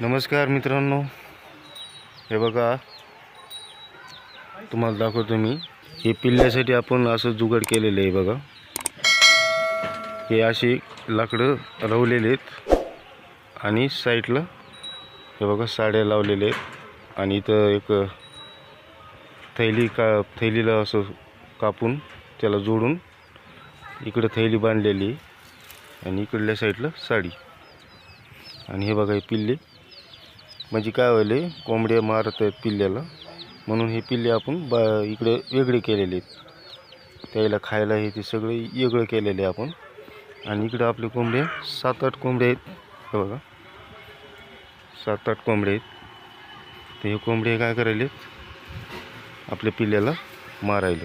नमस्कार मित्रांनो. हे बघा. तुम्हाला दाखवतो मी. हे पिल्ल्यासाठी आपण असं जुगाड केलेलं आहे बघा. हे अशी लाकडं रवलेले आहेत. आणि साईडला हे बघा साड्या लावलेले आहेत. आणि इथं एक थैली का थैलीला असं कापून त्याला जोडून इकडं थैली बांधलेली आहे. आणि इकडल्या साईडला साडी. आणि हे बघा हे पिल्ले. म्हणजे काय व्हायले? कोंबड्या मारत आहेत पिल्ल्याला. म्हणून हे पिल्ले आपण बा इकडे वेगळे केलेले आहेत. त्याला खायला हे ते सगळे वेगळं केलेले आहे आपण. आणि इकडे आपले कोंबडे सात आठ कोंबडे आहेत. हे बघा. सात आठ कोंबडे आहेत. तर हे कोंबडे काय करायले? आपल्या पिल्ल्याला मारायले.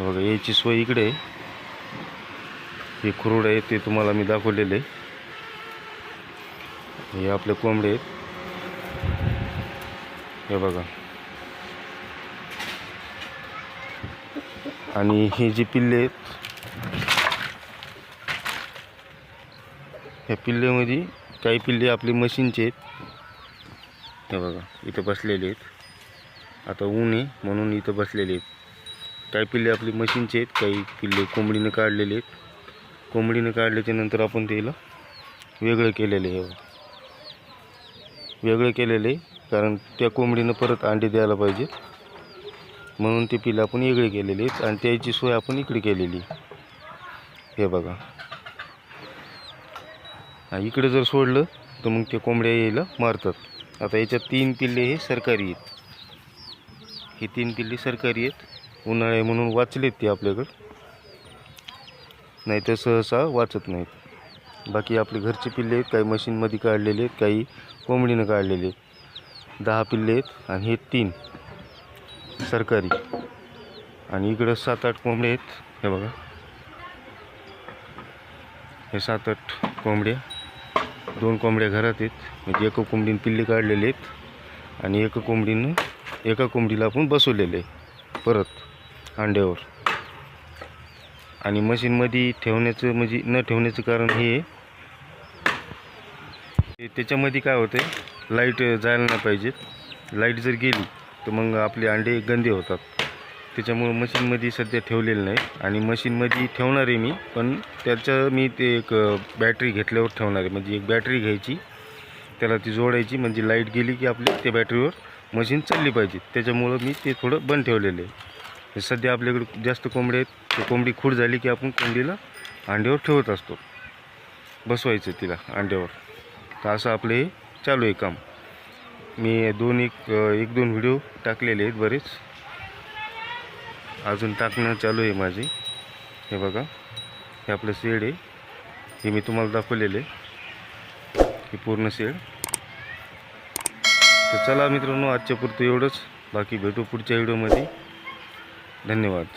बघा याची सोय इकडे आहे. हे खुरुड आहे ते तुम्हाला मी दाखवलेले आहे. हे आपले कोंबडे आहेत. हे बघा. आणि हे जे पिल्ले आहेत ह्या पिल्ल्यामध्ये काही पिल्ले आपले मशीनचे आहेत. हे बघा इथं बसलेले आहेत. आता ऊन आहे म्हणून इथं बसलेले आहेत. काही पिल्ले आपले मशीनचे आहेत काही पिल्ले कोंबडीनं काढलेले आहेत. कोंबडीनं काढल्याच्या नंतर आपण त्याला वेगळं केलेलं आहे. हे बघा. वेगळं केलेलं आहे कारण त्या कोंबडीनं परत अंडे द्यायला पाहिजेत म्हणून ते पिलं आपण वेगळे केलेले आहेत आणि त्याची सोय आपण इकडे केलेली आहे. हे बघा. हा, इकडे जर सोडलं तर मग त्या कोंबड्या यायला मारतात. आता याच्यात तीन पिल्ले हे सरकारी आहेत. हे तीन पिल्ले सरकारी आहेत. उन्हाळे म्हणून वाचलेत ते आपल्याकडं. नाही तर सहसा वाचत नाहीत. बाकी आपले घरचे पिल्ले आहेत काही मशीनमध्ये काढलेले आहेत काही कोंबडीनं काढलेले आहेत. दहा पिल्ले आहेत आणि हे तीन सरकारी. आणि इकडं सात आठ कोंबडे आहेत. हे बघा. हे सात आठ कोंबड्या दोन कोंबड्या घरात आहेत. म्हणजे एका कोंबडीनं पिल्ले काढलेले आहेत आणि एका कोंबडीनं एका कोंबडीला आपण बसवलेले आहे परत अंड्यावर आणि मशीनमध्ये ठेवण्याचं म्हणजे न ठेवण्याचं कारण हे आहे, ते त्याच्यामध्ये काय होतं लाइट जायला नाही पाहिजे. लाइट जर गेली तर मग आपले अंडे गंदे होतात. त्याच्यामुळं मशीनमध्ये सध्या ठेवलेलं नाही. आणि मशीनमध्ये ठेवणार आहे मी पण त्याचं मी ते एक बॅटरी घेतल्यावर ठेवणार आहे. म्हणजे एक बॅटरी घ्यायची त्याला ती जोडायची म्हणजे लाइट गेली की आपली त्या बॅटरीवर मशीन चालली पाहिजे. त्याच्यामुळं मी ते थोडं बंद ठेवलेलं आहे. हे सध्या आपल्याकडे जास्त कोंबडे आहेत. कोंबडी खूड झाली की आपण कोंबडीला अंड्यावर ठेवत असतो. बसवायचं तिला अंड्यावर. तर असं आपलं हे चालू आहे काम. मी दोन एक एक दोन व्हिडिओ टाकलेले आहेत बरेच. अजून टाकणं चालू आहे माझे. हे बघा. हे आपलं शेड आहे. हे मी तुम्हाला दाखवलेलं आहे. हे पूर्ण शेड. तर चला मित्रांनो आजच्या पुरतं एवढंच. बाकी भेटू पुढच्या व्हिडिओमध्ये. धन्यवाद.